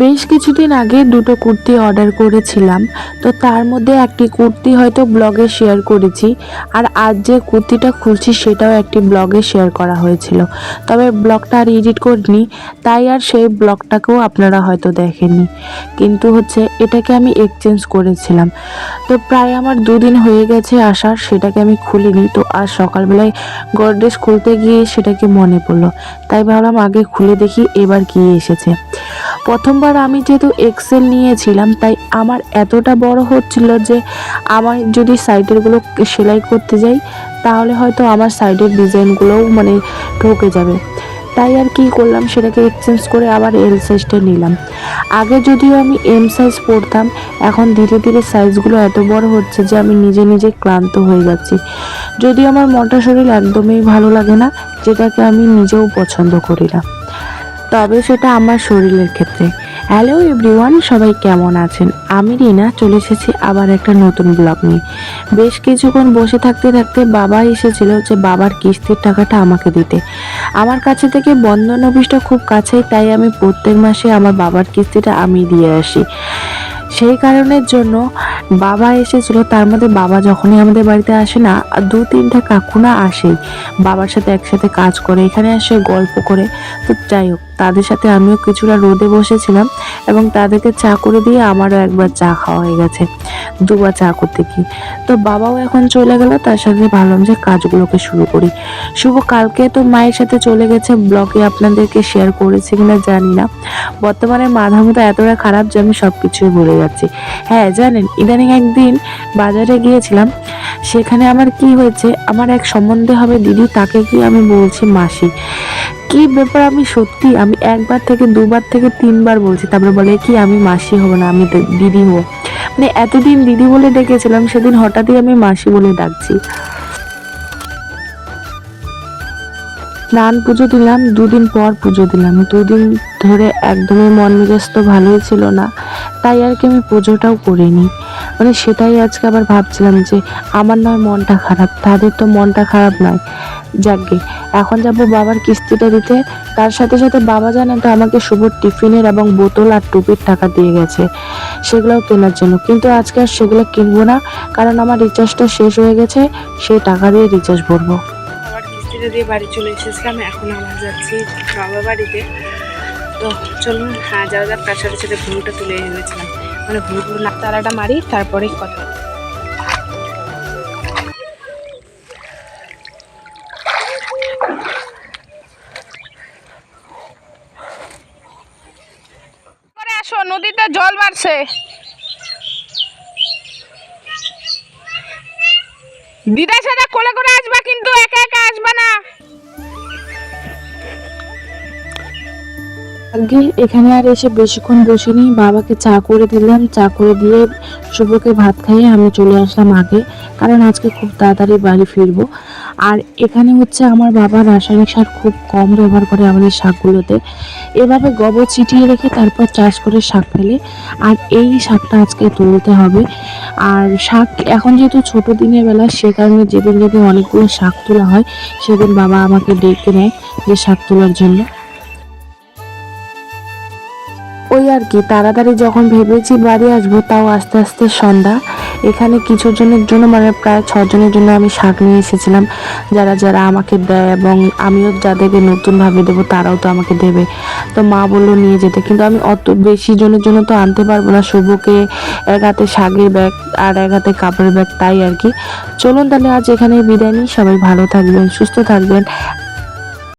বেশ কিছুদিন আগে দুটো কুর্তি অর্ডার করেছিলাম, তো তার মধ্যে একটি কুর্তি হয়তো ব্লগে শেয়ার করেছি, আর আজ যে কুর্তিটা খুলছি সেটাও একটি ব্লগে শেয়ার করা হয়েছিল। তবে ব্লগটা আর এডিট করিনি, তাই আর সেই ব্লগটাকেও আপনারা হয়তো দেখেননি। কিন্তু হচ্ছে এটাকে আমি এক্সচেঞ্জ করেছিলাম। তো প্রায় আমার দুদিন হয়ে গেছে আসার, সেটাকে আমি খুলিনি, তো আজ সকালবেলায় গডরেজ খুলতে গিয়ে সেটাকে মনে পড়ল। তাই ভাবলাম আগে খুলে দেখি, এবার কি এসেছে। প্রথমবার আমি যেহেতু এক্সেল নিয়েছিলাম, তাই আমার এতটা বড় হচ্ছিল যে আমার যদি সাইডেরগুলো সেলাই করতে যাই, তাহলে হয়তো আমার সাইডের ডিজাইনগুলোও মানে ঢোকে যাবে। তাই আর কি করলাম, সেটাকে এক্সচেঞ্জ করে আবার এল সাইজটা নিলাম। আগে যদিও আমি এম সাইজ পরতাম, এখন ধীরে ধীরে সাইজগুলো এত বড় হচ্ছে যে আমি নিজে নিজে ক্লান্ত হয়ে যাচ্ছি। যদি আমার মোটা শরীর একদমই ভালো লাগে না, যেটাকে আমি নিজেও পছন্দ করি না। তবে সেটা আমার শরীরের ক্ষেত্রে। হ্যালো এভরিওয়ান সবাই কেমন আছেন? আমি রিনা, চলে এসেছি আবার একটা নতুন ব্লগ নিয়ে। বেশ কিছুক্ষণ বসে থাকতে থাকতে বাবা এসেছিল যে বাবার কিস্তির টাকাটা আমাকে দিতে। আমার কাছে থেকে বন্ধন অফিসটা খুব কাছেই, তাই আমি প্রত্যেক মাসে আমার বাবার কিস্তিটা আমি দিয়ে আসি। সেই কারণের জন্য বাবা এসেছিল, তার মধ্যে বাবা যখনই আমাদের বাড়িতে আসে না, দু তিনটা কাকুনা আসেই। বাবার সাথে একসাথে কাজ করে, এখানে আসে গল্প করে। তো যাই হোক, তাদের সাথে আমিও কিছুটা রোদে বসেছিলাম এবং তাদেরকে চা করে দিয়ে আমারও একবার চা খাওয়া হয়ে গেছে। দুবার চা করতে কি তো বাবাও এখন চলে গেল, তার সাথে ভাবলাম যে কাজগুলোকে শুরু করি। শুভ, কালকে তো মায়ের সাথে চলে গেছে, ব্লগে আপনাদেরকে শেয়ার করেছি কিনা জানি না। বর্তমানে মাথা মতো এতটা খারাপ যে আমি সব কিছুই ভুলে যাচ্ছি। হ্যাঁ জানেন ইদানিং একদিন বাজারে গিয়েছিলাম, সেখানে আমার কি হয়েছে, আমার এক সম্বন্ধে হবে দিদি, তাকে কি আমি বলছি, মাসি, কি ব্যাপার আমি সত্যি, আমি একবার থেকে দুবার থেকে তিনবার বলছি। তারপরে বলে, কি আমি মাসি হব না, আমি দিদি হব। মানে এতদিন দিদি বলে ডেকেছিলাম, সেদিন হঠাৎই আমি মাসি বলে ডাকছি। স্নান পুজো দিলাম, দুদিন পর পুজো দিলাম। দুদিন ধরে একদমই মন মেজাজ তো ভালোই ছিল না, তাই আর কি আমি পুজোটাও করিনি। মানে সেটাই আজকে আবার ভাবছিলাম যে, আমার নয়, মনটা খারাপ, তাদের তো মনটা খারাপ নয়। যাকগে এখন যাব বাবার কিস্তিটা দিতে, তার সাথে সাথে বাবা জানেন তো আমাকে শুভ টিফিনের এবং বোতল আর টুপির টাকা দিয়ে গেছে, সেগুলোও কেনার জন্য। কিন্তু আজকে আর সেগুলো কিনবো না, কারণ আমার রিচার্জটা শেষ হয়ে গেছে, সেই টাকা দিয়ে রিচার্জ ভরবো। কিস্তিটা দিয়ে বাড়ি চলে এসেছিলাম, এখন আমরা যাচ্ছি বাবা বাড়িতে। তো চলুন হ্যাঁ যাওয়া যাক, তার সাথে সাথে ভুলটা তুলে এনেছিলাম। মানে ভুলগুলো না, তারাটা মারি, তারপরে কথা জল বাড়ছে। দিদার সাথে কোলে করে আসবা কিন্তু। আগে এখানে আর এসে বেশিক্ষণ বসিনি। বাবাকে চা করে দিলাম। চা করে দিয়ে শুভকে ভাত খাইয়ে আমি চলে আসলাম আগে, কারণ আজকে খুব তাড়াতাড়ি বাড়ি ফিরবো। আর এখানে হচ্ছে আমার বাবা রাসায়নিক সার খুব কম ব্যবহার করে আমাদের শাকগুলোতে। এভাবে গোবর ছিটিয়ে রেখে তারপর চাষ করে শাক ফেলে। আর এই শাকটা আজকে তুলতে হবে। আর শাক এখন যেহেতু ছোট দিনের বেলা, সে কারণে যেদিন যেদিন অনেকগুলো শাক তোলা হয়, সেদিন বাবা আমাকে ডেকে নেয় যে শাক তোলার জন্য। আর কি। তাড়াতাড়ি যখন ভেবেছি বাড়ি আসব, তাও আস্তে আস্তে সন্ধ্যা। এখানে কিছু জনের জন্য মানে প্রায় ছজনের জন্য আমি শাক নিয়ে এসেছিলাম। যারা যারা আমাকে দেয় এবং আমিও যাদেরকে নতুনভাবে দেবো, তারাও তো আমাকে দেবে। তো মা বলল নিয়ে যেতে। কিন্তু আমি অত বেশি জনের জন্য তো আনতে পারব না। শুভকে এক হাতে শাকের ব্যাগ আর এক হাতে কাপড়ের ব্যাগ, তাই আর কি। চলুন তাহলে আজ এখানে বিদায় নিই। সবাই ভালো থাকবেন, সুস্থ থাকবেন।